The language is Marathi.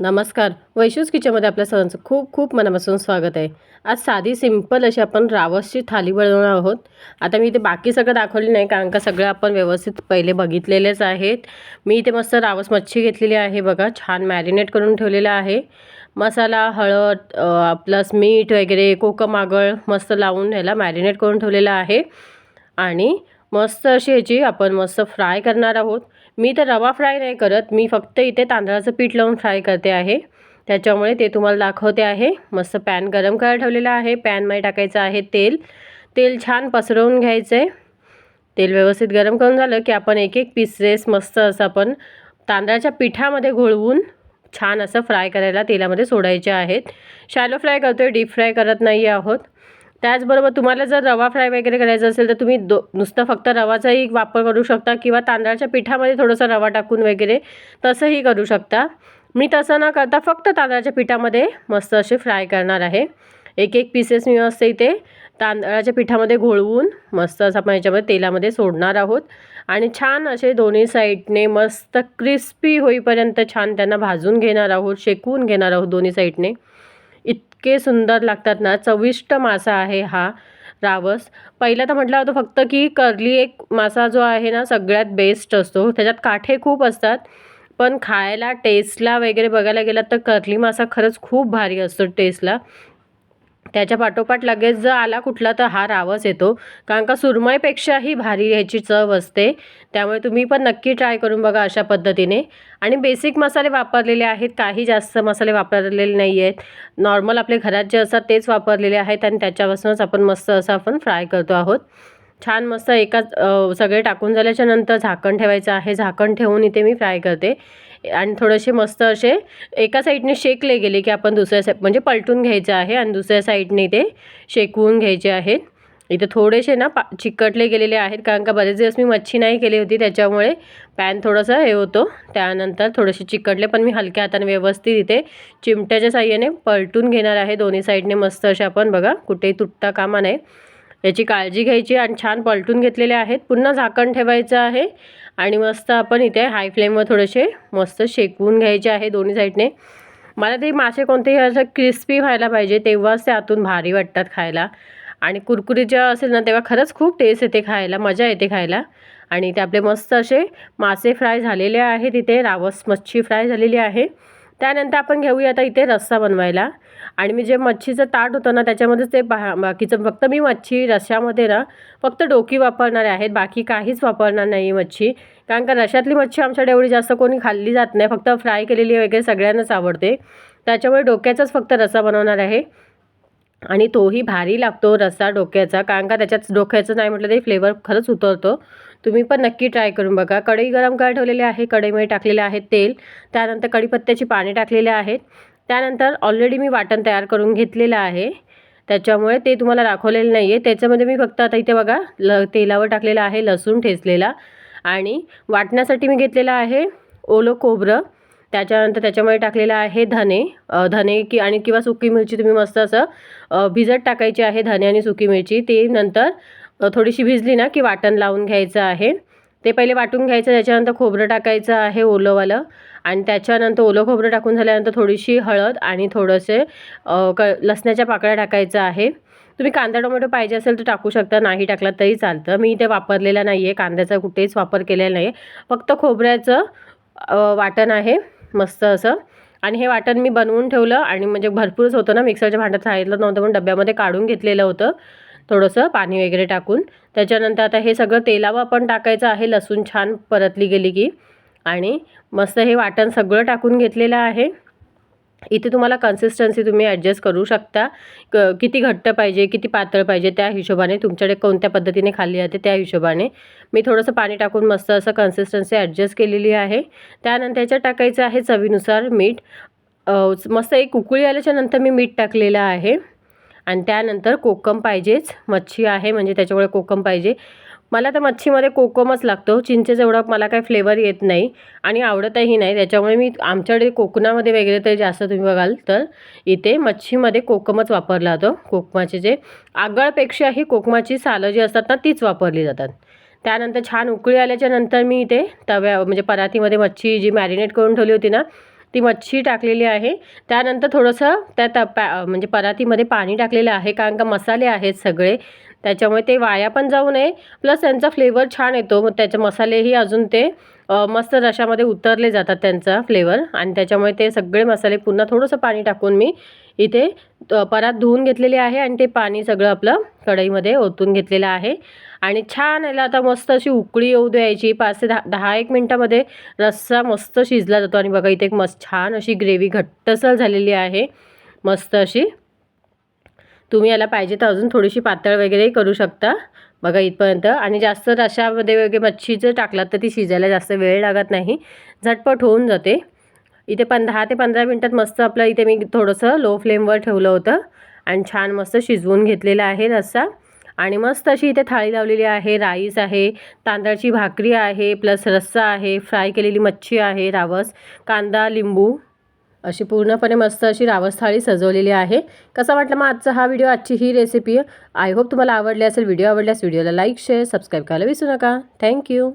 नमस्कार. वैशूज किचनमध्ये आपल्या सर्वांचं खूप खूप मनापासून स्वागत आहे. आज साधी सिंपल अशी आपण रावसची थाली बनवणार आहोत. आता मी इथे बाकी सगळं दाखवली नाही कारण का सगळं आपण व्यवस्थित पहिले बघितलेलेच आहेत. मी इथे मस्त रावस मच्छी घेतलेली आहे बघा छान मॅरिनेट करून ठेवलेलं आहे. मसाला हळद प्लस मीठ वगैरे कोकम आगळ मस्त लावून ह्याला मॅरिनेट करून ठेवलेलं आहे. आणि मस्त अशी ह्याची आपण मस्त फ्राय करणार आहोत. मी तर रवा फ्राय नाही करत मी फक्त इथे तांदळाचं पीठ लावून फ्राय करते आहे. त्याच्यामुळे ते तुम्हाला दाखवते आहे. मस्त पॅन गरम करायला ठेवलेलं आहे. पॅनमध्ये टाकायचं आहे तेल. तेल छान पसरवून घ्यायचं. आहे तेल व्यवस्थित गरम करून झालं की आपण एक एक पीसेस मस्त असं आपण तांदळाच्या पिठामध्ये घोळवून छान असं फ्राय करायला तेलामध्ये सोडायचे आहेत. शॅलो फ्राय करतो आहे डीप फ्राय करत नाही आहोत. त्याचबरोबर तुम्हाला जर रवा फ्राय वगैरे करायचं असेल तर तुम्ही दो नुसतं फक्त रवाचाही वापर करू शकता किंवा तांदळाच्या पिठामध्ये थोडंसं रवा टाकून वगैरे तसंही करू शकता. मी तसं न करता फक्त तांदळाच्या पिठामध्ये मस्त असे फ्राय करणार आहे. एक एक पीसेस मी मस्त इथे तांदळाच्या पिठामध्ये घोळवून मस्त असं आपण याच्यामध्ये तेलामध्ये सोडणार आहोत. आणि छान असे दोन्ही साईडने मस्त क्रिस्पी होईपर्यंत छान त्यांना भाजून घेणार आहोत शेकवून घेणार आहोत दोन्ही साईडने. इतके सुंदर लागतात ना. चविष्ट मासा आहे हा रावस. पहिला तर म्हटलं होतं फक्त की कर्ली एक मासा जो आहे ना सगळ्यात बेस्ट असतो. त्याच्यात काठे खूप असतात. पण खायला टेस्टला वगैरे बघायला गेलात तर कर्ली मासा खरंच खूप भारी असतो टेस्टला त्याच्या पाठोपाठ लगेच जर आला कुठला तर हा रावच येतो. कारण का सुरमईपेक्षाही भारी ह्याची चव असते. त्यामुळे तुम्ही पण नक्की ट्राय करून बघा अशा पद्धतीने. आणि बेसिक मसाले वापरलेले आहेत. काही जास्त मसाले वापरलेले नाही आहेत नॉर्मल आपले घरात जे असतात तेच वापरलेले आहेत. आणि त्याच्यापासूनच आपण मस्त असं आपण फ्राय करतो आहोत. छान मस्त एकाच सगळे टाकून झाल्याच्यानंतर झाकण ठेवायचं आहे. झाकण ठेवून इथे मी फ्राय करते. आणि थोडेसे मस्त असे एका साईडने शेकले गेले की आपण दुसऱ्या साईड म्हणजे पलटून घ्यायचं आहे आणि दुसऱ्या साईडने ते शेकवून घ्यायचे आहेत. इथे थोडेसे ना पा चिकटले गेलेले आहेत कारण का बरेच दिवस मी मच्छी नाही केली होती त्याच्यामुळे पॅन थोडंसं हे होतो. त्यानंतर थोडेसे चिकटले पण मी हलक्या हाताने व्यवस्थित इथे चिमट्याच्या साह्याने पलटून घेणार आहे. दोन्ही साईडने मस्त असे आपण बघा कुठेही तुटता कामा नाही याची काळजी घ्यायची आणि छान पलटून घेतलेले आहेत. पुन्हा झाकण ठेवायचं आहे आणि मस्त आपण इथे हाय फ्लेमवर थोडेसे मस्त शेकवून घ्यायचे आहे दोन्ही साईडने. मला ते मासे कोणतेही असं क्रिस्पी व्हायला पाहिजे तेव्हाच ते आतून भारी वाटतात खायला. आणि कुरकुरीत जेव्हा असेल ना तेव्हा खरंच खूप टेस्ट येते खायला मजा येते खायला. आणि ते आपले मस्त असे मासे फ्राय झालेले आहेत. इथे रावस मच्छी फ्राय झालेली आहे. त्यानंतर आपण घेऊया आता इथे रस्सा बनवायला. आणि मी जे मच्छीचं ताट होतं ना त्याच्यामध्येच ते बा बाकीचं फक्त मी मच्छी रश्यामध्ये ना फक्त डोकी वापरणारे आहेत. बाकी काहीच वापरणार नाही मच्छी. कारण का रश्यातली मच्छी आमच्याकडे एवढी जास्त कोणी खाल्ली जात नाही. फक्त फ्राय केलेली वगैरे सगळ्यांनाच आवडते. त्याच्यामुळे डोक्याचाच फक्त रस्सा बनवणार आहे. आणि तोही भारी लागतो रस्सा डोक्याचा. कारण का त्याच्यात डोक्याचं नाही म्हटलं तरी फ्लेवर खरंच उतरतो. तुम्ही पण नक्की ट्राय करून बघा. कढई गरम करायला ठेवलेली आहे. कढईमध्ये टाकलेले आहे तेल. त्यानंतर कढीपत्त्याची पाने टाकलेले आहेत. त्यानंतर ऑलरेडी मी वाटण तयार करून घेतलेलं आहे. त्याच्यामुळे ते तुम्हाला दाखवलेलं नाही आहे त्याच्यामध्ये मी फक्त आता इथे बघा ल तेलावर टाकलेलं आहे लसूण ठेचलेला. आणि वाटण्यासाठी मी घेतलेलं आहे ओलं खोबरं. त्याच्यानंतर त्याच्यामध्ये टाकलेलं आहे धने. धने की आणि किंवा सुकी मिरची तुम्ही मस्त असं भिजत टाकायची आहे धने आणि सुकी मिरची. ते नंतर थोडीशी भिजली ना की वाटण लावून घ्यायचं आहे. ते पहिले वाटून घ्यायचं त्याच्यानंतर खोबरं टाकायचं आहे ओलंवालं आणि त्याच्यानंतर ओलं खोबरं टाकून झाल्यानंतर थोडीशी हळद आणि थोडंसे क लसण्याच्या पाकळ्या टाकायचं आहे. तुम्ही कांदा टोमॅटो पाहिजे असेल तर टाकू शकता नाही टाकला तरी चालतं. मी इथे वापरलेला नाही आहे कांद्याचा कुठेच वापर केलेला नाही फक्त खोबऱ्याचं वाटण आहे मस्त असं. आणि हे वाटण मी बनवून ठेवलं आणि म्हणजे भरपूरच होतं ना मिक्सरच्या भांड्यात सांगितलं नव्हतं पण डब्यामध्ये काढून घेतलेलं होतं. थोडंसं पाणी वगैरे टाकून. त्याच्यानंतर आता हे सगळं तेलावर पण टाकायचं आहे. लसूण छान परतली गेली की. आणि मस्त हे वाटण सगळं टाकून घेतलेलं आहे. इथे तुम्हाला कन्सिस्टन्सी तुम्ही ॲडजस्ट करू शकता. क किती घट्ट पाहिजे किती पातळ पाहिजे त्या हिशोबाने तुमच्याकडे कोणत्या पद्धतीने खाल्ली जाते त्या हिशोबाने. मी थोडंसं पाणी टाकून मस्त असं कन्सिस्टन्सी ॲडजस्ट केलेली आहे. त्यानंतर याच्यात टाकायचं आहे चवीनुसार मीठ. मस्त एक उकळी आल्याच्यानंतर मी मीठ टाकलेलं आहे. आणि त्यानंतर कोकम पाहिजेच. मच्छी आहे म्हणजे त्याच्यामुळे कोकम पाहिजे. मला तर मच्छीमध्ये कोकमच लागतो. चिंचेचं एवढा मला काही फ्लेवर येत नाही आणि आवडतही नाही. त्याच्यामुळे मी आमच्याकडे कोकणामध्ये वगैरे तरी जास्त तुम्ही बघाल तर इथे मच्छीमध्ये कोकमच वापरला जातो. कोकमाचे जे आगळपेक्षाही कोकमाची सालं जी असतात ना तीच वापरली जातात. त्यानंतर छान उकळी आल्याच्यानंतर मी इथे तव्या म्हणजे परातीमध्ये मच्छी जी मॅरिनेट करून ठेवली होती ना ती मच्छी टाकलेली आहे. त्यानंतर थोडंसं त्यात पॅ म्हणजे परातीमध्ये पाणी टाकलेलं आहे कारण का मसाले आहेत सगळे. त्याच्यामुळे ते वाया पण जाऊ नये. प्लस त्यांचा फ्लेवर छान येतो. मग त्याचे मसालेही अजून ते मस्त रशामध्ये उतरले जातात त्यांचा फ्लेवर. आणि त्याच्यामुळे ते सगळे मसाले पुन्हा थोडंसं पाणी टाकून मी इथे परात धुवून घेतलेले आहे आणि ते पाणी सगळं आपलं कढईमध्ये ओतून घेतलेलं आहे. आणि छान याला आता मस्त अशी उकळी येऊ द्यायची. पाच ते दहा दहा एक मिनटामध्ये रस्सा मस्त शिजला जातो. आणि बघा इथे एक मस्त छान अशी ग्रेव्ही घट्टसर झालेली आहे. मस्त अशी. तुम्ही याला पाहिजे तर अजून थोडीशी पातळ वगैरे करू शकता. बघा इथपर्यंत. आणि जास्त रशामध्ये वगैरे मच्छी जर टाकलात तर ती शिजायला जास्त वेळ लागत नाही. झटपट होऊन जाते. इथे पण दहा ते पंधरा मिनटात मस्त आपलं इथे मी थोडंसं लो फ्लेमवर ठेवलं होतं. आणि छान मस्त शिजवून घेतलेला आहे रस्सा. आणि मस्त अशी इथे थाळी लावलेली आहे राईस आहे तांदळाची भाकरी आहे प्लस रस्सा आहे फ्राय केलेली मच्छी आहे रावस कांदा लिंबू. अशी पूर्णपणे मस्त अशी रावस थाळी सजवलेली आहे. कसा वाटला मग आजचा हा व्हिडिओ आजची ही रेसिपी आय होप तुम्हाला आवडली असेल व्हिडिओ आवडल्यास व्हिडिओला लाईक शेअर सबस्क्राईब करायला विसरू नका. थँक्यू